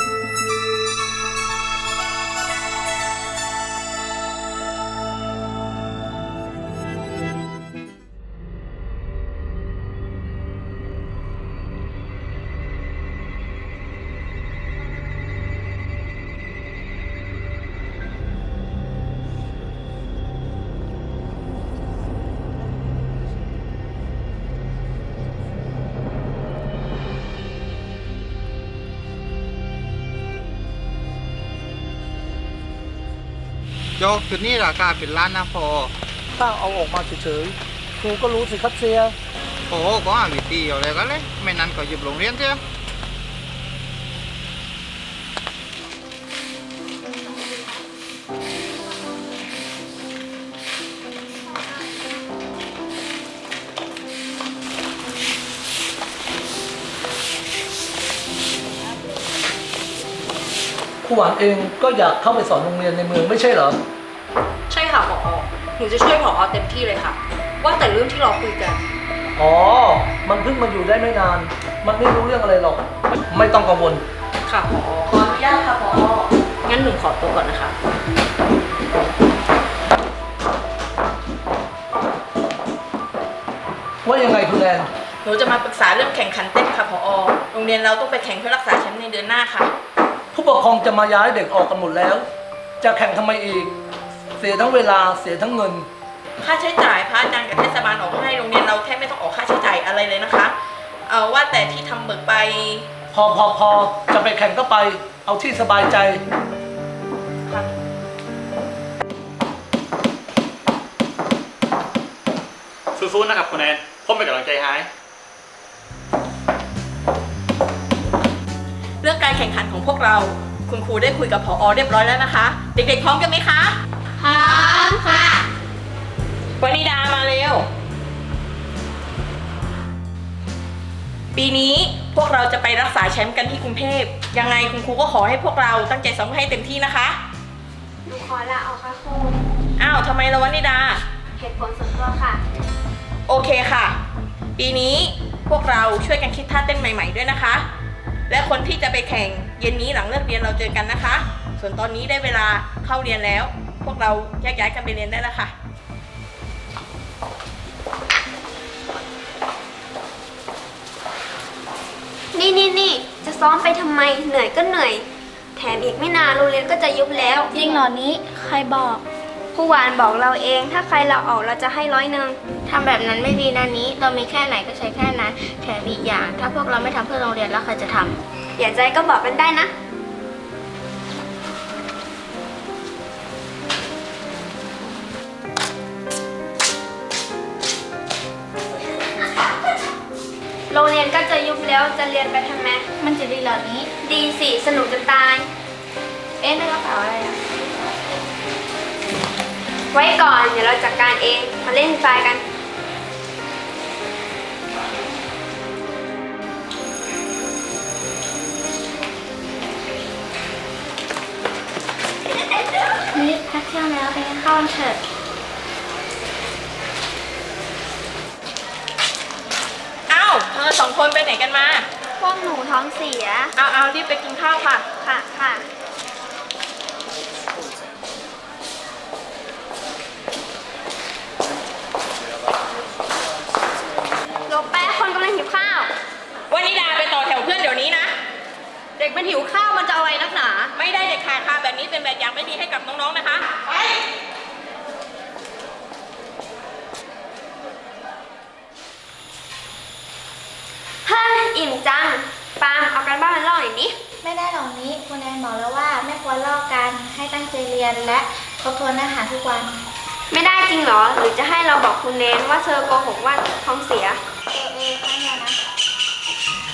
โยกจุดนี้ราคาเป็นล้านนะพอถ้าเอาออกมาเฉยๆครูก็รู้สิครับเสียโอ้ก็หาวิธีอะไรกันเลย ไม่นั้นก็หยุบโรงเรียนเสีย หวานเองก็อยากเข้าไปสอนโรงเรียนในเมืองไม่ใช่เหรอ ใช่ค่ะผอหนูจะช่วยผอเต็มที่เลยค่ะ ว่าแต่เรื่องที่เราคุยกัน อ๋อ มันเพิ่งมาอยู่ได้ไม่นาน มันไม่รู้เรื่องอะไรหรอก ไม่ต้องกังวล ค่ะผอขออนุญาตค่ะผองั้นหนูขอตัวก่อนนะคะ ว่ายังไงคุณแอนหนูจะมาปรึกษาเรื่องแข่งขันเต้นค่ะผอโรงเรียนเราต้องไปแข่งเพื่อรักษาแชมป์ในเดือนหน้าค่ะ ผู้ปกครองจะมาย้ายเด็กออกกันหมดแล้ว จะแข่งทำไมอีก เสียทั้งเวลาเสียทั้งเงิน ค่าใช้จ่ายพระอาจารย์กับเทศบาลออกให้โรงเรียนเราแทบไม่ต้องออกค่าใช้จ่ายอะไรเลยนะคะ เอาว่าแต่ที่ทำเบิกไป พอพอพอจะไปแข่งก็ไป เอาที่สบายใจค่ะสู้ๆนะครับคุณแอนผมเป็นกำลังใจให้ การแข่งขันของพวกเรา คุณครูได้คุยกับผอเรียบร้อยแล้วนะคะ เด็กๆพร้อมกันไหมคะ พร้อมค่ะวนิดามาเร็ว ปีนี้พวกเราจะไปรักษาแชมป์กันที่กรุงเทพ ยังไงคุณครูก็ขอให้พวกเราตั้งใจซ้อมให้เต็มที่นะคะหนูขอลาออกค่ะครูอ้าวทำไมละวนิดา เหตุผลส่วนตัวค่ะ โอเคค่ะ ปีนี้พวกเราช่วยกันคิดท่าเต้นใหม่ ๆ ด้วยนะคะ และคนที่จะไปแข่งเย็นนี้หลังเลิกเรียนเราเจอกันนะคะ ส่วนตอนนี้ได้เวลาเข้าเรียนแล้ว พวกเราแยกย้ายกันไปเรียนได้แล้วค่ะนี่นี่นี่จะซ้อมไปทำไมเหนื่อยก็เหนื่อย แถมอีกไม่นานโรงเรียนก็จะยุบแล้วจริงเหรอนี้ใครบอก ผู้วานบอกเราเอง ถ้าใครเราออกเราจะให้ร้อยหนึ่ง ทำแบบนั้นไม่ดีนะนี้ เรามีแค่ไหนก็ใช้แค่นั้น แถมอีกอย่าง ถ้าพวกเราไม่ทำเพื่อโรงเรียนแล้วใครจะทำอย่าใจก็บอกกันได้นะ โรงเรียนก็จะยุบแล้วจะเรียนไปทำไม มันจะดีเหรอนี้ ดีสิ สนุกจะตาย เอ๊ะในกระเป๋าอะไรอะไว้ก่อน เดี๋ยวเราจัดการเอง มาเล่นไฟกัน ที่ยงแล้วไปกินข้าวกันเถอะอ้าวเธอสองคนไปไหนกันมา พวกหนูท้องเสีย เอาเอารีบไปกินข้าวค่ะ ค่ะค่ะ โลแป้คนกำลังหิวข้าววนิดาไปต่อแถวเพื่อนเดี๋ยวนี้นะ เด็กมันหิวข้าวมันจะเอาอะไรนักหนา ไม่ได้เด็กขาดค่ะแบบนี้เป็นแบบอย่างไม่ดีให้กับน้องๆนะคะ ไป เฮ้ย อิ่มจัง ปาล์มเอากันบ้านมาเล่าหน่อยดิ ไม่ได้หรอกนี้คุณแอนบอกแล้วว่าไม่ ควรลอกกันให้ตั้งใจเรียนและทบทวนอาหารทุกวัน ไม่ได้จริงเหรอ หรือจะให้เราบอกคุณเนนว่าเธอโกหกว่าท้องเสีย เออเออครั้งเดียวนะ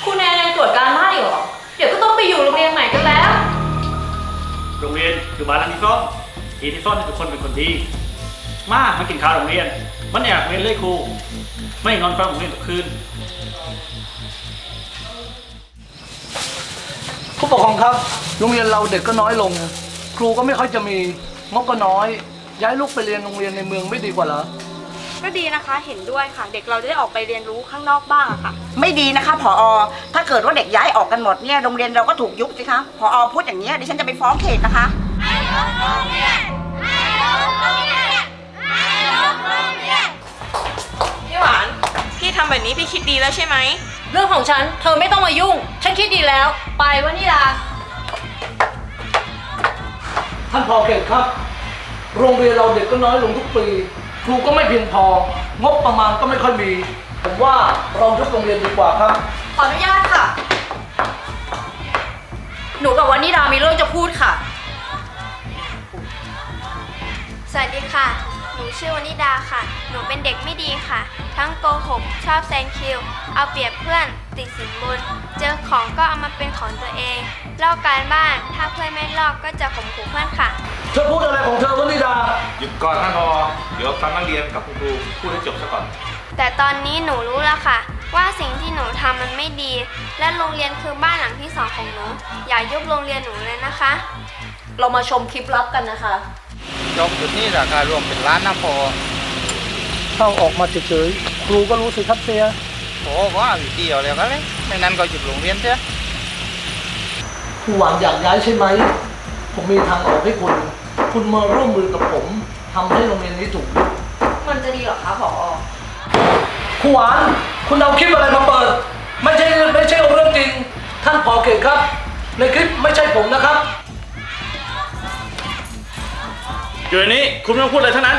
คุณแอนยังตรวจการบ้านอยู่เหรอ เดี๋ยวก็ต้องไปอยู่โรงเรียนใหม่กันแล้ว โรงเรียนคือบ้านหลังที่ซ่อนทีที่ซ่อนให้ทุกคนเป็นคนดี มามากินข้าวโรงเรียน มันอยากเรียนเลยครู ไม่นอนฟังโรงเรียนทุกคืน ปกครองครับ โรงเรียนเราเด็กก็น้อยลง ครูก็ไม่ค่อยจะมีงบก็น้อย ย้ายลูกไปเรียนโรงเรียนในเมืองไม่ดีกว่าเหรอ ก็ดีนะคะเห็นด้วยค่ะ เด็กเราจะได้ออกไปเรียนรู้ข้างนอกบ้างอะค่ะ ไม่ดีนะคะผอ ถ้าเกิดว่าเด็กย้ายออกกันหมดเนี่ยโรงเรียนเราก็ถูกยุบสิคะผอ พูดอย่างนี้ยดิฉันจะไปฟ้องเขตนะคะพี่หวานพี่ทำ แบบนี้พี่คิดดีแล้วใช่ไหม เรื่องของฉัน เธอไม่ต้องมายุ่ง ฉันคิดดีแล้ว ไปวะนี่ลา ท่านพอเขตครับ โรงเรียนเราเด็กก็น้อยลงทุกปี ครูก็ไม่เพียงพอ งบประมาณก็ไม่ค่อยมี ผมว่าเรายุบโรงเรียนดีกว่าครับ ขออนุญาตค่ะ หนูกับวันนิดามีเรื่องจะพูดค่ะ สวัสดีค่ะห นูชื่อวนิดาค่ะ หนูเป็นเด็กไม่ดีค่ะ ทั้งโกหก ชอบแซงคิว เอาเปรียบเพื่อน ติดสินบน เจอของก็เอามาเป็นของตัวเอง ลอกการบ้าน ถ้าเพื่อนไม่ลอกก็จะข่มขู่เพื่อนค่ะ เธอพูดอะไรของเธอวนิดา หยุดก่อนท่านพอเดี๋ยวฟังนักเรียนกับคุณครูพูดให้จบซะก่อน แต่ตอนนี้หนูรู้แล้วค่ะ ว่าสิ่งที่หนูทำมันไม่ดี และโรงเรียนคือบ้านหลังที่สองของหนู อย่ายุบโรงเรียนหนูเลยนะคะ เรามาชมคลิปลับกันนะคะ จบจุดนี้ราคารวมเป็นล้านนะพอเข้าออกมาเฉยๆครูก็รู้สึกครับเสียโอ้ว่าวิธีเอาแล้วก็เลยไม่นั้นก็หยุดโรงเรียนเถอะครูหวังอยากย้ายใช่ไหม ผมมีทางออกให้คุณ คุณมาร่วมมือกับผมทำให้โรงเรียนนี้ถูกยุบมันจะดีเหรอคะผอครูหวานคุณเอาคลิปอะไรมาเปิด ไม่ใช่ไม่ใช่เรื่องจริง ท่านพอเขตครับ ในคลิปไม่ใช่ผมนะครับ อยู่ในนี้คุณไม่ต้องพูดอะไรทั้งนั้น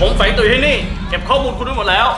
ผมแฝงตัวอยู่ที่นี่ เก็บข้อมูลคุณไว้หมดแล้ว